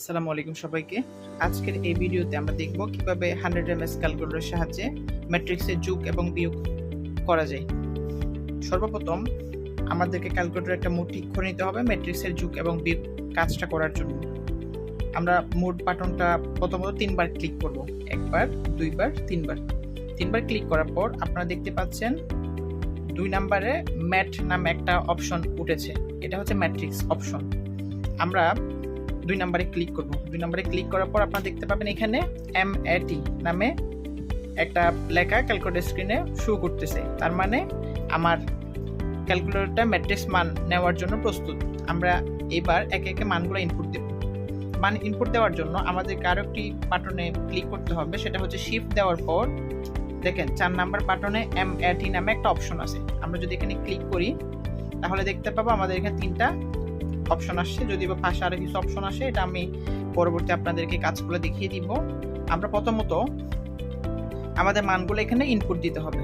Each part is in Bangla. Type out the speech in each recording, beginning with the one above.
আসসালামু আলাইকুম সবাইকে। আজকের এই ভিডিওতে আমরা দেখব কীভাবে হান্ড্রেড এম এস ক্যালকুলেটরের সাহায্যে ম্যাট্রিক্সের যুগ এবং বিয়োগ করা যায়। সর্বপ্রথম আমাদেরকে ক্যালকুলেটর একটা মোট ঠিক করে নিতে হবে ম্যাট্রিক্সের যুগ এবং বিয়োগ কাজটা করার জন্য। আমরা মোট বাটনটা প্রথমত তিনবার ক্লিক করব। একবার, দুইবার, তিনবার। তিনবার ক্লিক করার পর আপনারা দেখতে পাচ্ছেন দুই নাম্বারে ম্যাট নামে একটা অপশন উঠেছে। এটা হচ্ছে ম্যাট্রিক্স অপশন আমরা দুই নম্বরে ক্লিক করব। দুই নম্বরে ক্লিক করার পর আপনারা দেখতে পাবেন এখানে এম এটি নামে একটা লেখা ক্যালকুলেটর স্ক্রিনে শো করতেছে। তার মানে আমার ক্যালকুলেটরটা ম্যাট্রিক্স মান নেওয়ার জন্য প্রস্তুত। আমরা এবার একে একে মানগুলো ইনপুট দেব। মান ইনপুট দেওয়ার জন্য আমাদেরকে আরও একটি বাটনে ক্লিক করতে হবে। সেটা হচ্ছে শিফট দেওয়ার পর দেখেন চার নাম্বার বাটনে এম এটি নামে একটা অপশন আছে। আমরা যদি এখানে ক্লিক করি, তাহলে দেখতে পাবো আমাদের এখানে তিনটা অপশন আসছে, যদি বা পাশে আরও কিছু অপশন আসে, এটা আমি পরবর্তী আপনাদেরকে কাজগুলো দেখিয়ে দিব। আমরা প্রথমত আমাদের মানগুলো এখানে ইনপুট দিতে হবে।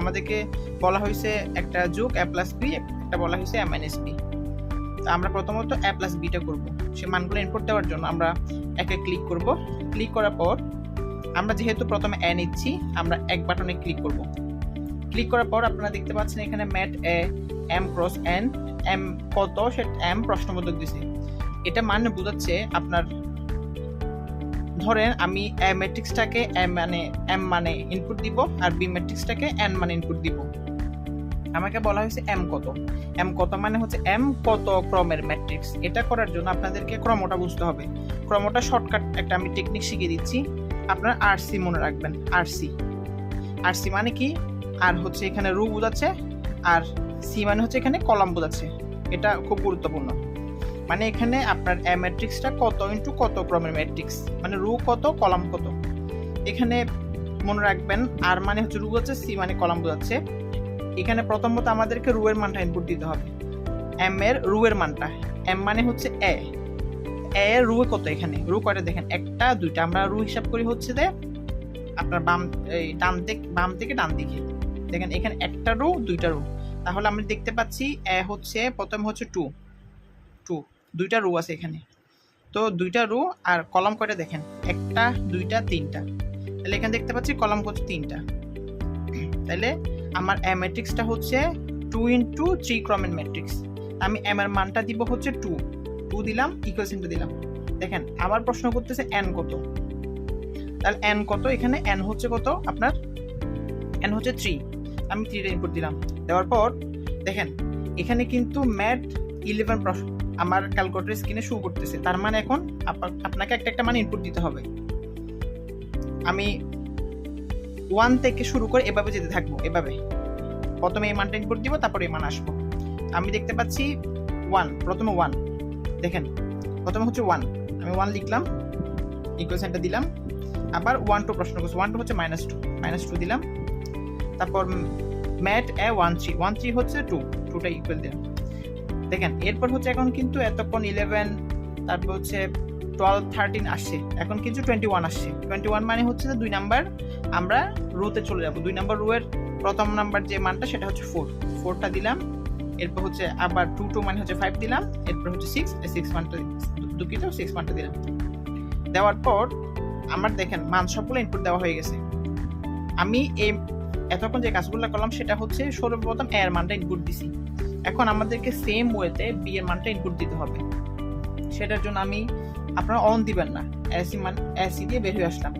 আমাদেরকে বলা হয়েছে একটা যুগ এ প্লাস বি একটা বলা হয়েছে এম মাইনাস বি তা আমরা প্রথমত এ প্লাস বিটা করব। সে মানগুলো ইনপুট দেওয়ার জন্য আমরা একে ক্লিক করব। ক্লিক করার পর আমরা যেহেতু প্রথমে এ নিচ্ছি, আমরা এক বাটনে ক্লিক করব। ক্লিক করার পর আপনারা দেখতে পাচ্ছেন এখানে mat A M cross N, M কত, সে এম প্রশ্নবোধক দিছে। এটা মানে বোঝাচ্ছে আপনার, ধরেন আমি এ ম্যাট্রিক্সটাকে এম মানে এম মানে ইনপুট দিব আর বি ম্যাট্রিক্সটাকে এন মানে ইনপুট দিব। আমাকে বলা হয়েছে এম কত। এম কত মানে হচ্ছে এম কত ক্রমের ম্যাট্রিক্স। এটা করার জন্য আপনাদেরকে ক্রমটা বুঝতে হবে। ক্রমটা শর্টকাট একটা আমি টেকনিক শিখিয়ে দিচ্ছি। আপনারা আর সি মনে রাখবেন, আর সি। আর সি মানে কি? আর হচ্ছে এখানে রু বোঝাচ্ছে, আর সি মানে হচ্ছে এখানে কলাম বোঝাচ্ছে। এটা খুব গুরুত্বপূর্ণ। মানে এখানে আপনার এ ম্যাট্রিক্সটা কত ইন্টু কত ক্রমের ম্যাট্রিক্স? মানে রু কত, কলাম কত? এখানে মনে রাখবেন, আর মানে হচ্ছে রু হচ্ছে সি মানে কলাম বোঝাচ্ছে। এখানে প্রথমত আমাদেরকে রু এর মানটা ইনপুট দিতে হবে। এম এর রু এর মানটা। এম মানে হচ্ছে এ। এ এর রু কত এখানে? রু কয়টা? দেখেন, একটা, দুইটা। আমরা রু হিসাব করি হচ্ছে যে আপনার বাম, এই ডান দিক, বাম থেকে ডান দিকে। দেখেন, এখানে একটা রু দুইটা রু তাহলে আমরা দেখতে পাচ্ছি, এ হচ্ছে, প্রথম হচ্ছে টু টু দুইটা রু আছে এখানে। তো দুইটা রু আর কলম কয়টা দেখেন? একটা, দুইটা, তিনটা। তাহলে এখানে দেখতে পাচ্ছি কলম হচ্ছে তিনটা। তাহলে আমার এ ম্যাট্রিক্সটা হচ্ছে টু ইন্টু থ্রি ক্রমের ম্যাট্রিক্স আমি এম এর মানটা দিব হচ্ছে টু টু দিলাম ইকুয়াল সিনটা দিলাম। দেখেন, আবার প্রশ্ন করতেছে এন কত? তাহলে এন কত? এখানে এন হচ্ছে কত? আপনার এন হচ্ছে থ্রি আমি থ্রিটা ইনপুট দিলাম। দেওয়ার পর, দেখেন, এখানে কিন্তু ম্যাট ইলেভেন আমার ক্যালকুলেটর স্ক্রিনে শো করতেছে। তার মানে এখন আপা- আপনাকে একটা একটা মানে ইনপুট দিতে হবে। আমি ওয়ান থেকে শুরু করে এভাবে যেতে থাকব, এভাবে। প্রথমে এই মানটা ইনপুট দিব, তারপরে এই মান আসব। আমি দেখতে পাচ্ছি ওয়ান প্রথমে ওয়ান দেখেন, প্রথমে হচ্ছে ওয়ান আমি ওয়ান লিখলাম ইকুয়েশনটা দিলাম। আবার ওয়ান টু প্রশ্ন করছে। ওয়ান টু হচ্ছে মাইনাস টু মাইনাস টু দিলাম। তারপর MAT A one three one three হচ্ছে টু টুটা ইকুয়াল দিলাম দেখেন, এরপর হচ্ছে এখন কিন্তু এতক্ষণ ইলেভেন তারপর হচ্ছে টুয়েলভ থার্টিন আসছে। এখন কিন্তু টোয়েন্টি ওয়ান আসছে। টোয়েন্টি ওয়ান মানে হচ্ছে যে দুই নাম্বার আমরা রুতে চলে যাব। দুই নাম্বার রুয়ের প্রথম নাম্বার যে মানটা, সেটা হচ্ছে ফোর ফোরটা দিলাম, এরপর হচ্ছে আবার টু টু মানে হচ্ছে ফাইভ দিলাম, এরপর হচ্ছে সিক্স সিক্স মানটা দুঃখিত সিক্স মানটা দিলাম। দেওয়ার পর, আমার দেখেন মান সবগুলো ইনপুট দেওয়া হয়ে গেছে। আমি এই এতক্ষণ যে কাজগুলো করলাম সেটা হচ্ছে সর্বপ্রথম এর মানটা ইনপুট দিছি। এখন আমাদেরকে সেম ওয়েতে বি এর মানটা ইনপুট দিতে হবে। সেটার জন্য আমি আপনারা অন দিবেন না। এসি মান এসি দিয়ে বের হয়ে আসলাম।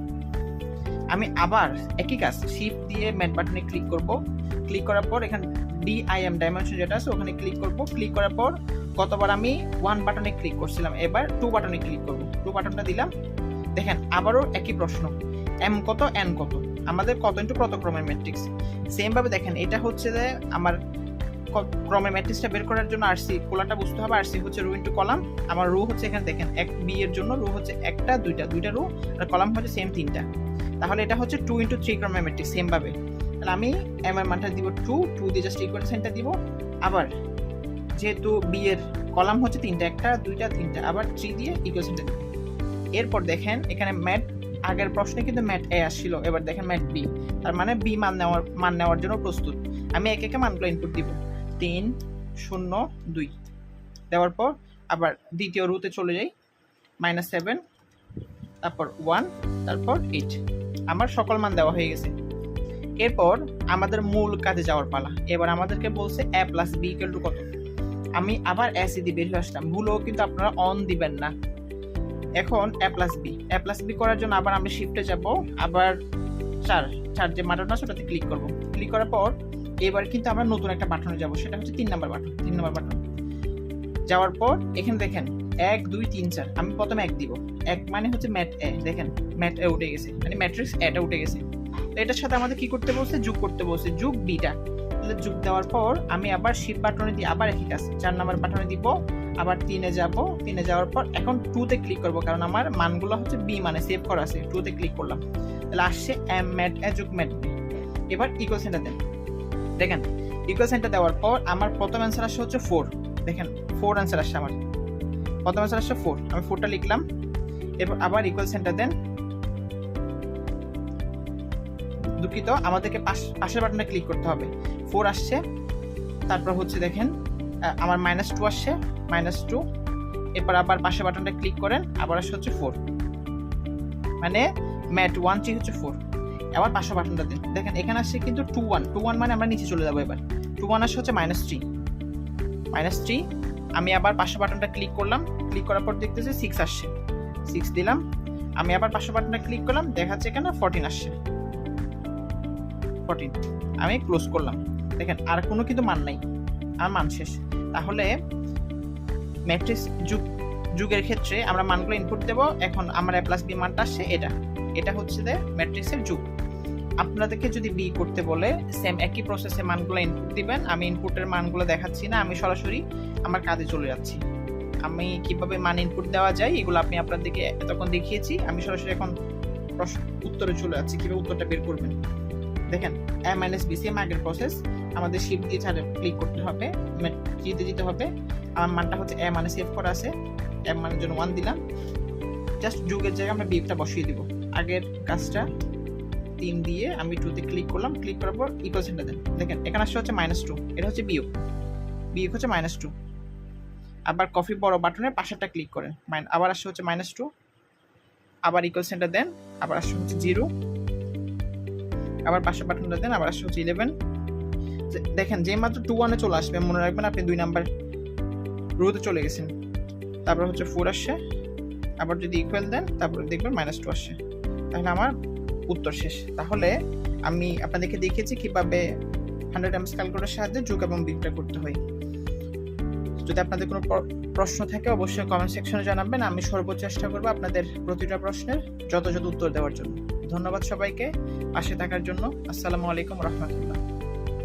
আমি আবার একই কাজ শিফট দিয়ে ম্যাট বাটনে ক্লিক করব। ক্লিক করার পর এখানে ডিআইএম ডাইমেনশন যেটা আছে, ওখানে ক্লিক করব। ক্লিক করার পর গতবার আমি ওয়ান বাটনে ক্লিক করছিলাম। এবার টু বাটনে ক্লিক করব। টু বাটনটা দিলাম। দেখেন, আবারও একই প্রশ্ন। এম কত, এন কত? আমাদের কত ইন্টু কত ক্রমের ম্যাট্রিক্স সেম ভাবে দেখেন, এটা হচ্ছে যে আমার ক্রমের ম্যাট্রিক্সটা বের করার জন্য আর সি কোলাটা বুঝতে হবে, আর সি হচ্ছে রু ইন্টু কলাম। আমার রু হচ্ছে এখানে দেখেন, এক বি এর জন্য রু হচ্ছে একটা, দুইটা দুইটা রু, আর কলাম হচ্ছে সেম তিনটা। তাহলে এটা হচ্ছে টু ইন্টু থ্রি ক্রমের ম্যাট্রিক্স সেম ভাবে তাহলে আমি এম এর মানটা দিব টু টু দিয়ে জাস্ট ইকুয়াল সাইনটা দিব। আবার যেহেতু বি এর কলাম হচ্ছে তিনটা, একটা, দুইটা, তিনটা, আবার থ্রি দিয়ে ইকুয়াল সাইনটা দিব। এরপর দেখেন, এখানে ম্যাট আগের প্রশ্নে কিন্তু ম্যাট এ আসছিল, এবার দেখেন ম্যাট বি। তার মানে বি মান নেওয়ার মান নেওয়ার জন্য প্রস্তুত। আমি একে একে মানগুলো ইনপুট দিব। তিন, শূন্য, দুই। দেওয়ার পর আবার দ্বিতীয় রুতে চলে যাই। মাইনাস সেভেন তারপর ওয়ান তারপর এইট আমার সকল মান দেওয়া হয়ে গেছে। এরপর আমাদের মূল কাজে যাওয়ার পালা। এবার আমাদেরকে বলছে এ প্লাস বি কত? আমি আবার এসি দিয়ে বের হয়ে আসলাম। ভুলও কিন্তু আপনারা অন দিবেন না। এখন A plus B A plus B করার জন্য আবার আমরা শিফটে যাব। আবার চার চার যে বাটন আছে ওটাতে ক্লিক করব। ক্লিক করার পর এবার কিন্তু আমরা নতুন একটা বাটনে যাব। সেটা হচ্ছে তিন নাম্বার বাটন তিন নাম্বার বাটন যাওয়ার পর এখানে দেখেন, এক, দুই, তিন, চার। আমি প্রথমে এক দিব। এক মানে হচ্ছে ম্যাট এ দেখেন ম্যাট এ উঠে গেছে। মানে ম্যাট্রিক্স এটা উঠে গেছে। তো এটার সাথে আমাদের কি করতে বলছে? যোগ করতে বলছে। যোগ বিটা তাহলে যোগ দেওয়ার পর আমি আবার শিপ বাটনে দিয়ে আবার একই কাজ, চার নাম্বার বাটনে দিব। আবার তিনে যাব, তিনে যাওয়ার পর এখন টুতে ক্লিক করব কারণ আমার মানগুলো হচ্ছে বি মানে সেভ করা আছে টুতে ক্লিক করলাম। তাহলে আসছে এম ম্যাট এ যোগ ম্যাট এবার ইকুয়াল সেন্টার দেন। দেখেন ইকুয়াল সেন্টার দেওয়ার পর আমার প্রথম অ্যান্সার আসছে হচ্ছে ফোর দেখেন ফোর অ্যান্সার আসছে আমার। প্রথম অ্যান্সার আসছে ফোর আমি ফোরটা লিখলাম। এরপর আবার ইকুয়াল সেন্টার দেন। দুঃখিত, আমাদেরকে পাশ- পাশের বাটনে ক্লিক করতে হবে। ফোর আসছে। তারপর হচ্ছে দেখেন আমার মাইনাস টু আসছে মাইনাস টু এরপর আবার পাশে বাটনটা ক্লিক করেন, আবার আসছে হচ্ছে ফোর মানে ম্যাট ওয়ান থ্রি হচ্ছে ফোর আবার পাশে বাটনটা দিন। দেখেন, এখানে আসছে কিন্তু টু ওয়ান টু ওয়ান মানে আমরা নিচে চলে যাব এবার। টু ওয়ান আসছে হচ্ছে মাইনাস থ্রি মাইনাস থ্রি আমি আবার পাশের বাটনটা ক্লিক করলাম। ক্লিক করার পর দেখতেছি সিক্স আসছে। সিক্স দিলাম। আমি আবার পাশের বাটনটা ক্লিক করলাম, দেখাচ্ছে এখানে ফোরটিন আসছে। ফোরটিন আমি ক্লোজ করলাম। দেখেন, আর কোনো কিন্তু মান নাই। আর মান শেষ। তাহলে ম্যাট্রিক্স যুগ, যুগের ক্ষেত্রে আমরা মানগুলো ইনপুট দেব। এখন আমার এ প্লাস বি মানটা আসছে এটা। এটা হচ্ছে যে ম্যাট্রিক্সের যুগ। আপনাদেরকে যদি বি করতে বলে সেম একই প্রসেসে মানগুলো ইনপুট দিবেন, আমি ইনপুটের মানগুলো দেখাচ্ছি না, আমি সরাসরি আমার কাজে চলে যাচ্ছি। আমি কীভাবে মান ইনপুট দেওয়া যায়, এগুলো আপনি আপনাদেরকে এতক্ষণ দেখিয়েছি। আমি সরাসরি এখন প্রশ্ন, উত্তরে চলে যাচ্ছি, কীভাবে উত্তরটা বের করবেন? দেখেন এ মাইনাস বি সেম আগের প্রসেস আমাদের শিপ দিয়ে ছাড়ে ক্লিক করতে হবে জিতে দিতে হবে। আমার মানটা হচ্ছে এ মানে সেভ করা আছে। এ মানের জন্য ওয়ান দিলাম। জাস্ট যুগের জায়গায় আমরা বিপটা বসিয়ে দিব। আগের কাজটা তিন দিয়ে আমি টুতে ক্লিক করলাম। ক্লিক করার পর ইকুয়াল সেন্টার দেন। দেখেন, এখানে আসছে হচ্ছে মাইনাস টু এটা হচ্ছে বিয়োগ বিয়োগ হচ্ছে মাইনাস টু আবার কফি বড় বাটনের পাশেরটা ক্লিক করেন। আবার আসছে হচ্ছে মাইনাস টু আবার ইকুয়াল সেন্টার দেন। আবার আসছে হচ্ছে জিরো আবার পাশের বাটনটা দেন, আবার আসছে হচ্ছে ইলেভেন দেখেন যে মাত্র টু ওয়ানে চলে আসবে, মনে রাখবেন আপনি দুই নাম্বার রোতে চলে গেছেন। তারপর হচ্ছে ফোর আসছে। আবার যদি ইকুয়াল দেন, তারপর দেখবেন মাইনাস টু আসছে। তাহলে আমার উত্তর শেষ। তাহলে আমি আপনাদেরকে দেখিয়েছি কীভাবে হান্ড্রেড এমস ক্যালকুলেটার সাহায্যে যোগ এবং বিগটা করতে হয়। যদি আপনাদের কোনো প্রশ্ন থাকে, অবশ্যই কমেন্ট সেকশনে জানাবেন। আমি সর্বোচ্চ চেষ্টা করব আপনাদের প্রতিটা প্রশ্নের যথাযথ উত্তর দেওয়ার জন্য। ধন্যবাদ সবাইকে। পাশে থাকার জন্য আসসালামু আলাইকুম রহমতুল্লাহ।